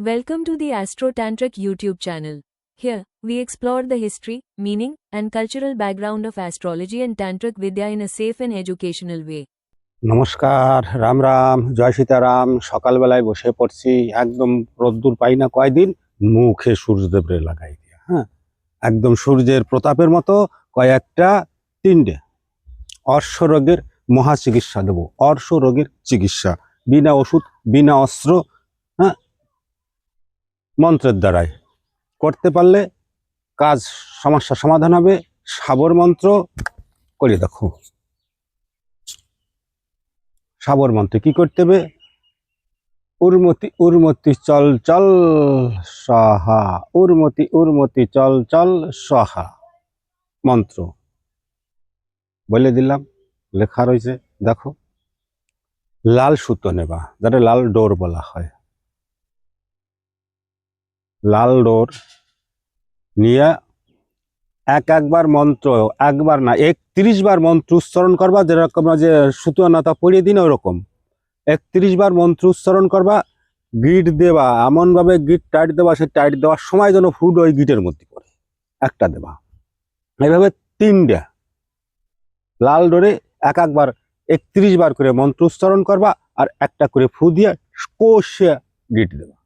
Welcome to the Astro Tantric YouTube channel. Here, we explore the history, meaning, and cultural background of astrology and Tantric Vidya in a safe and educational way. নমস্কার রাম রাম জয় সীতারাম সকালবেলায় বসে পড়ছি একদম রোদ্দুর পাই না কয়দিন মুখে সূর্যদেবরে লাগাই দিয়া হ্যাঁ একদম সূর্যের প্রতাপের মতো কয়েকটা তিনটে অর্শ রোগের মহা চিকিৎসা দেবো অর্শ রোগের চিকিৎসা বিনা ওষুধ বিনা অস্ত্র হ্যাঁ মন্ত্রের দ্বারাই করতে পারলে কাজ সমস্যা সমাধান হবে, সাবর মন্ত্র করে দেখো। সাবর মন্ত্র কি করতে হবে? উর্মতি উর্মতি চল চল সহা উর্মতি উর্মতি চল চল সহা মন্ত্র। বলে দিলাম, লেখা রয়েছে, দেখো। লাল সুতো নেবা যারা লাল ডোর বলা হয়। লাল ডোর নিয়ে এক একবার মন্ত্র, একবার না, একত্রিশ বার মন্ত্র উচ্চারণ করবা, যেরকম যে সুতো নাতা পড়িয়ে দিন, ওরকম। একত্রিশ বার মন্ত্র উচ্চারণ করবা, গিট দেবা, এমনভাবে গিট টাইট দেবা সে টাইট দেওয়ার সময় যেন ফুড ওই গিটের মধ্যে পড়ে, একটা দেবা। এইভাবে তিনটা। লাল ডোরে এক একবার একত্রিশ বার করে মন্ত্র উচ্চারণ করবা, আর একটা করে ফু দিয়ে কষে গিট দেবা।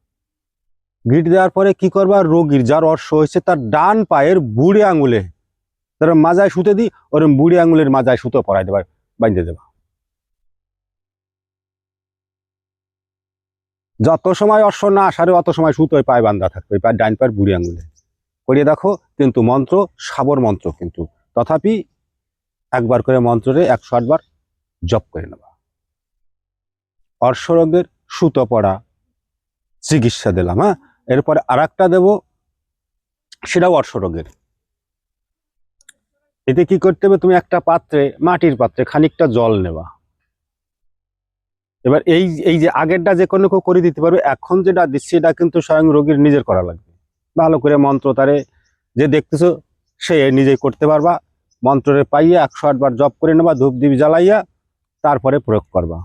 গিট দেওয়ার পরে কি করবা? রোগীর যার অর্শ হয়েছে তার ডান পায়ের বুড়ি আঙুলে, তার মাজায় সুতে দিই ওরম বুড়ি আঙুলের মাজায় সুতো পরাই দেবা বাঁধতে দেবা। যত সময় অর্শ না আসারে অত সময় সুতোয় পায়ে বান্ধা থাকবে পায়ের ডাইন পায়ের বুড়ি আঙুলে। করিয়ে দেখো, কিন্তু মন্ত্র, সাবর মন্ত্র কিন্তু। তথাপি একবার করে মন্ত্রে একশো আটবার জপ করে নেবা। অর্শরোগের সুতো পড়া চিকিৎসা দিলাম হ্যাঁ? এরপরে আর একটা দেবো, সেটাও অর্শরোগের এতে কি করতে হবে, তুমি একটা পাত্রে, মাটির পাত্রে খানিকটা জল নেবা। এবার এই এই যে আগেরটা যে কোনো করে দিতে পারবে, এখন যেটা দিচ্ছি, এটা কিন্তু স্বয়ং রোগীর নিজের করা লাগবে। ভালো করে মন্ত্র তারে যে দেখতেছো, সে নিজেই করতে পারবা। মন্ত্রে পাইয়া একশো আটবার জপ করে নেবা, ধূপ দ্বীপ জ্বালাইয়া তারপরে প্রয়োগ করবা।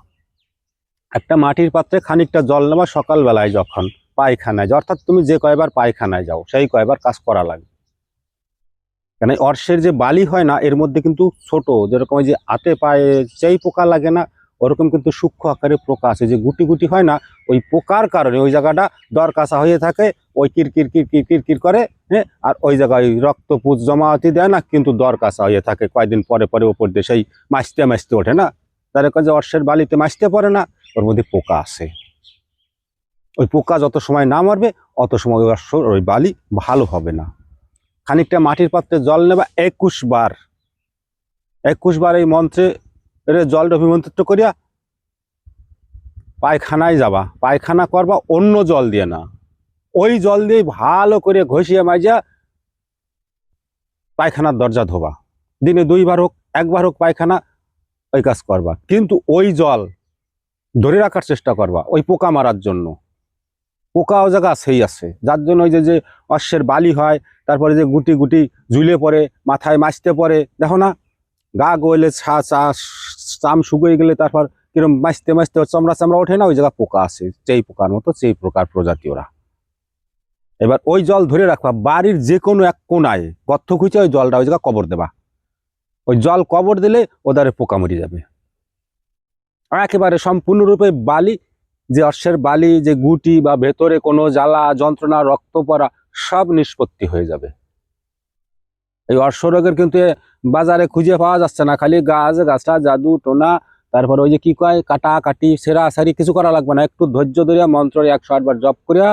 একটা মাটির পাত্রে খানিকটা জল নেবা সকালবেলায় যখন। পায়খানায় যাও অর্থাৎ তুমি যে কয়বার পায়খানায় যাও, সেই কয়বার কাজ করা লাগবে। কেন, অর্শের যে বালি হয় না, এর মধ্যে কিন্তু ছোট, যেরকম ওই যে হাতে পায়ে যেই পোকা লাগে না, ওরকম কিন্তু সূক্ষ্ম আকারে পোকা আছে। যে গুটি গুটি হয় না, ওই পোকার কারণে ওই জায়গাটা দর কাঁচা হয়ে থাকে, ওই কিরকির কিরকির কিরকির করে হ্যাঁ আর ওই জায়গায় রক্ত পুজ জমাতি দেয় না, কিন্তু দর কাঁচা হয়ে থাকে। কয়েকদিন পরে পরে ওপর দিয়ে সেই মাছতে মাছতে ওঠে না। তার যে অর্শের বালিতে মাছতে পারে না, ওর মধ্যে পোকা আছে। ওই পোকা যত সময় না মারবে, অত সময় ওই বালি ভালো হবে না। খানিকটা মাটির পাত্রে জল নেবা একুশ বার। একুশ বার এই মন্ত্রে জলটা অভিমন্ত্রিত করিয়া পায়খানায় যাবা। পায়খানা করবা, অন্য জল দিয়ে না। ওই জল দিয়ে ভালো করে ঘষিয়ে মাইজা পায়খানার দরজা ধোবা। দিনে দুইবার হোক, একবার হোক পায়খানা ওই কাজ করবা। কিন্তু ওই জল ধরে রাখার চেষ্টা করবা, ওই পোকা মারার জন্য। পোকা ও জায়গা সেই আছে। যার জন্য ওই যে যে অশ্বের বালি হয়, তারপরে যে গুটি গুটি ঝুলে পড়ে, মাথায় মাছতে পড়ে, দেখো না? গা গইলে ছা চা চাম শুকিয়ে গেলে তারপর কিরম মাছতে মাছতে চামড়া চামড়া ওঠে না? ওই জায়গা পোকা আছে, যেই পোকার মতো সেই প্রকার প্রজাতি ওরা। এবার ওই জল ধরে রাখবা, বাড়ির যে কোনো এক কোনায়, গর্ত খুঁজে ওই জলটা ওই জায়গা কবর দেবা। ওই জল কবর দিলে ওদারে পোকা মরি যাবে। আর একেবারে সম্পূর্ণরূপে বালি যে অশ্বের বালি, যে গুটি বা ভেতরে কোনো জ্বালা, যন্ত্রণা, রক্ত পড়া সব নিষ্পত্তি হয়ে যাবে। এই অশ্বরোগের কিন্তু বাজারে খুঁজে পাওয়া যাচ্ছে না। খালি গাছ গাছটা জাদু, টোনা, তারপর ওই যে কি কয়, কাটা, কাটি, সেরা, সারি কিছু করা লাগবে না। একটু ধৈর্য ধরিয়া, মন্ত্র একশো আটবার জপ করিয়া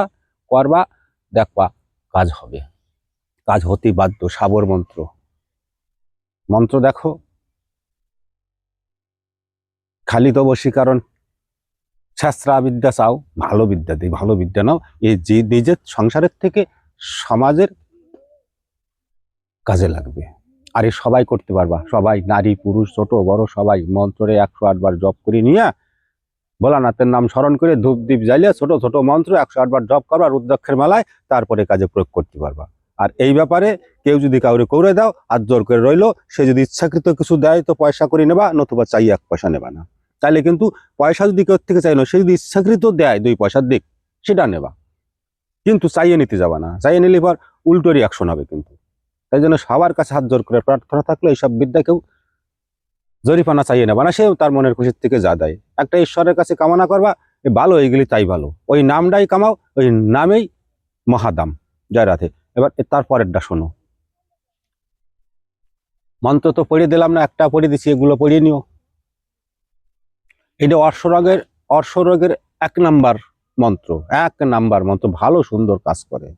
করবা, দেখবা কাজ হবে। কাজ হতেই বাধ্য, সাবর মন্ত্র। মন্ত্র দেখো। খালি তো বসি শাস্ত্রা বিদ্যা চাও, ভালো বিদ্যা দিই, ভালো বিদ্যা নাও। এই যে নিজের সংসারের থেকে সমাজের কাজে লাগবে। আর এ সবাই করতে পারবা, সবাই নারী, পুরুষ, ছোট, বড়, সবাই। মন্ত্রে একশো আটবার জপ করে নিয়ে ভোলানাথের নাম স্মরণ করে ধূপ দ্বীপ জ্বালিয়ে ছোট ছোট মন্ত্র একশো আটবার জপ করবা, রুদ্রাক্ষের মেলায়, তারপরে কাজে প্রয়োগ করতে পারবা। আর এই ব্যাপারে কেউ যদি কাউরে করে দাও, আর জোর করে রইল, সে যদি ইচ্ছাকৃত কিছু দেয়, তো পয়সা করে নেবা, নতুবা চাই এক পয়সা নেবা না। তাহলে কিন্তু পয়সা যদি কেউ থেকে চাইলো সে যদি ইচ্ছাকৃত দেয় দুই পয়সার দিক, সেটা নেবা। কিন্তু চাইয়ে নিতে যাবে না। চাইয়ে নিলে পর উল্টো রিয়াকশন হবে কিন্তু। তাই জন্য সবার কাছে হাত জোর করে প্রার্থনা থাকলে এইসব বিদ্যা কেউ জরিপানা চাইয়ে নেবা না, সেও তার মনের খুশির থেকে যা দেয়। একটা ঈশ্বরের কাছে কামনা করবা ভালো এইগুলি তাই ভালো। ওই নামটাই কামাও, ওই নামেই মহাদাম। জয় রাধে। এবার তারপরেরটা শোনো। মন্ত্র তো পড়িয়ে দিলাম না, একটা পড়িয়ে দিছি, এগুলো পড়িয়ে নিও। এটা অর্শরোগের অর্শরোগের এক নাম্বার মন্ত্র, এক নাম্বার মন্ত্র, ভালো সুন্দর কাজ করে।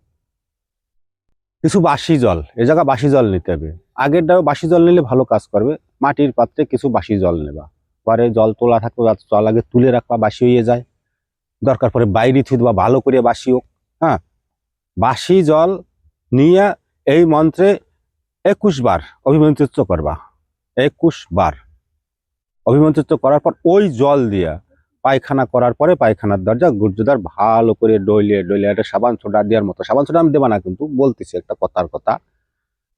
কিছু বাসি জল, এ জায়গা বাসি জল নিতে হবে। আগেরটাও বাসি জল নিলে ভালো কাজ করবে। মাটির পাত্রে কিছু বাসি জল নেবা। পরে জল তোলা থাকবে জল আগে তুলে রাখবা, বাসি হয়ে যায়। দরকার পরে বাইরে থুই দেবা, ভালো করে বাসি হোক হ্যাঁ? বাসি জল নিয়ে এই মন্ত্রে একুশ বার অভিমন্ত্রিত করবা। একুশ বার। অভিমন্ত্রিত করার পর ওই জল দিয়া পায়খানা করার পরে পায়খানার দরজা গুর্জদার ভালো করে ডইলিয়ে ডইলিয়ে একটা সাবান ছোটা দেওয়ার মতো। সাবান ছোটা আমি দেবা না কিন্তু বলতেছি একটা কথার কথা।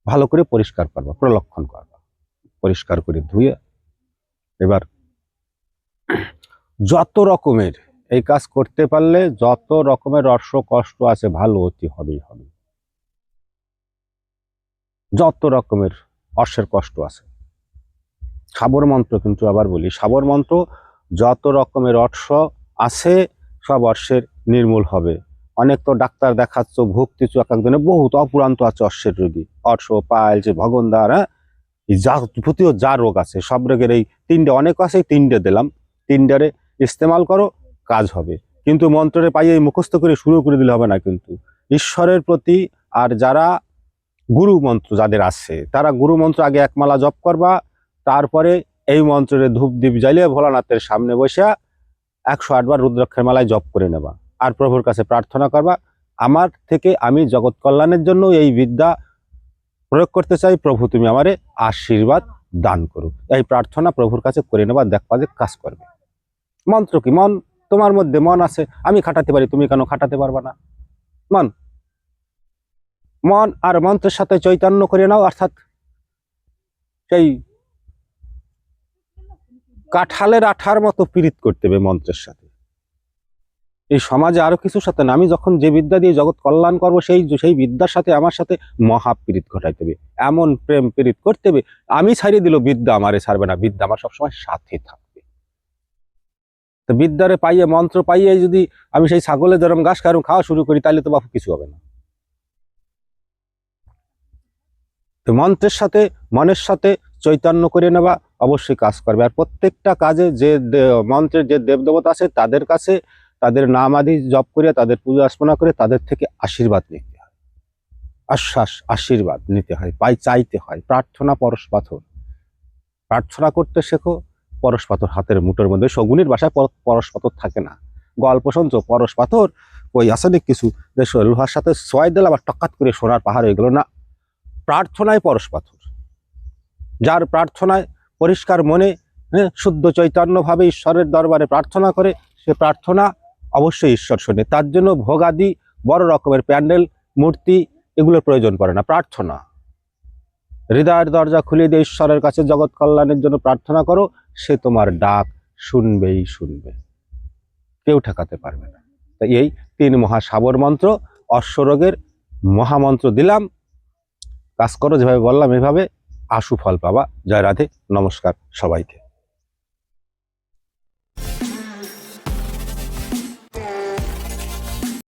ভালো করে পরিষ্কার করবা, প্রলক্ষণ করবা। পরিষ্কার করে ধুয়ে এবার যত রকমের এই কাজ করতে পারলে যত রকমের রস কষ্ট আছে ভালো অতি হবেই হবে। যত রকমের অর্শের কষ্ট আছে। সাবর মন্ত্র কিন্তু আবার বলি। সাবর মন্ত্র যত রকমের অর্শ আছে, সব অর্শের নির্মূল হবে। অনেক তো ডাক্তার দেখাচ্ছ ভুগতেছ এক একজনে, বহুত অপুরান্ত আছে অর্শের রোগী। অর্শ পাইলস ভগনদার হ্যাঁ? এই যা, প্রতিও যা রোগ আছে, সব রোগের এই তিনটে, অনেক আছে, এই তিনটে দিলাম। তিনটারে ইস্তেমাল করো, কাজ হবে। কিন্তু মন্ত্রে পাইয়ে মুখস্থ করে শুরু করে দিলে হবে না কিন্তু। ঈশ্বরের প্রতি আর যারা গুরু মন্ত্র যাদের আছে, তারা গুরু মন্ত্র আগে একমালা জপ করবা তারপরে এই মন্ত্রের ধূপ দ্বীপ জ্বালিয়ে ভোলানাথের সামনে বসে একশো আটবার রুদ্রাক্ষের মালায় জপ করে নেবা। আর প্রভুর কাছে প্রার্থনা করবা, আমার থেকে আমি জগৎ কল্যাণের জন্য এই বিদ্যা প্রয়োগ করতে চাই, প্রভু তুমি আমারে আশীর্বাদ দান করো। এই প্রার্থনা প্রভুর কাছে করে নেবা, দেখবা যে কাজ করবে। মন্ত্র কি? মন, তোমার মধ্যে মন আছে, আমি খাটাতে পারি, তুমি কেন খাটাতে পারবা না? মন মন আর মন্ত্রের সাথে চৈতন্য করে নাও, অর্থাৎ সেই কাঁঠালের আঠার মতো পীড়িত করতে হবে মন্ত্রের সাথে। এই সমাজে আরও কিছুর সাথে আমি যখন যে বিদ্যা দিয়ে জগৎ কল্যাণ করব, সেই সেই বিদ্যার সাথে, আমার সাথে মহাপীড়িত ঘটাইতে হবে। এমন প্রেম পীড়িত করতে হবে, আমি ছাড়িয়ে দিল বিদ্যা আমারে ছাড়বে না, বিদ্যা আমার সবসময় সাথে থাকবে। তো বিদ্যারে পাইয়ে, মন্ত্র পাইয়ে যদি আমি সেই ছাগলের যেরকম ঘাস খাওয়া খাওয়া শুরু করি তাহলে তো বাপু কিছু হবে না। তো মন্ত্রের সাথে, মনের সাথে চৈতন্য করে নেওয়া অবশ্যই কাজ করবে। আর প্রত্যেকটা কাজে যে মন্ত্রের যে দেবদেবতা আছে, তাদের কাছে তাদের নাম আদি জপ করে তাদের পূজা অর্চনা করে তাদের থেকে আশীর্বাদ নিতে হয়। আশ্বাস, আশীর্বাদ নিতে হয়, পাই চাইতে হয়। প্রার্থনা পরশ পাথর। প্রার্থনা করতে শেখো, পরশ পাথর হাতের মুঠোর মধ্যে। শগুনির বাসায় পর- পরশ পাথর থাকে না। গল্প শুনছো, পরশ পাথর ওই আসলে কিছু? যে লোহার সাথে ছয় দিলে, আবার টকাত করে সোনার পাহাড় হয়ে গেলো। না, প্রার্থনায় পরশ পাথর। যার প্রার্থনায় পরিষ্কার মনে হ্যাঁ, শুদ্ধ চৈতন্যভাবে ঈশ্বরের দরবারে প্রার্থনা করে সে প্রার্থনা অবশ্যই ঈশ্বর শোনে। তার জন্য ভোগাদি বড় রকমের প্যান্ডেল মূর্তি এগুলোর প্রয়োজন পড়ে না প্রার্থনা। হৃদয়ের দরজা খুলে দিয়ে ঈশ্বরের কাছে জগৎ কল্যাণের জন্য প্রার্থনা করো সে তোমার ডাক শুনবেই শুনবে। কেউ ঠেকাতে পারবে না। তাই এই তিন মহা সাবর মন্ত্র অশ্বরোগের মহামন্ত্র দিলাম। কাজ করো যেভাবে বললাম এভাবে আশু ফল পাবা। জয় রাধে নমস্কার সবাইকে।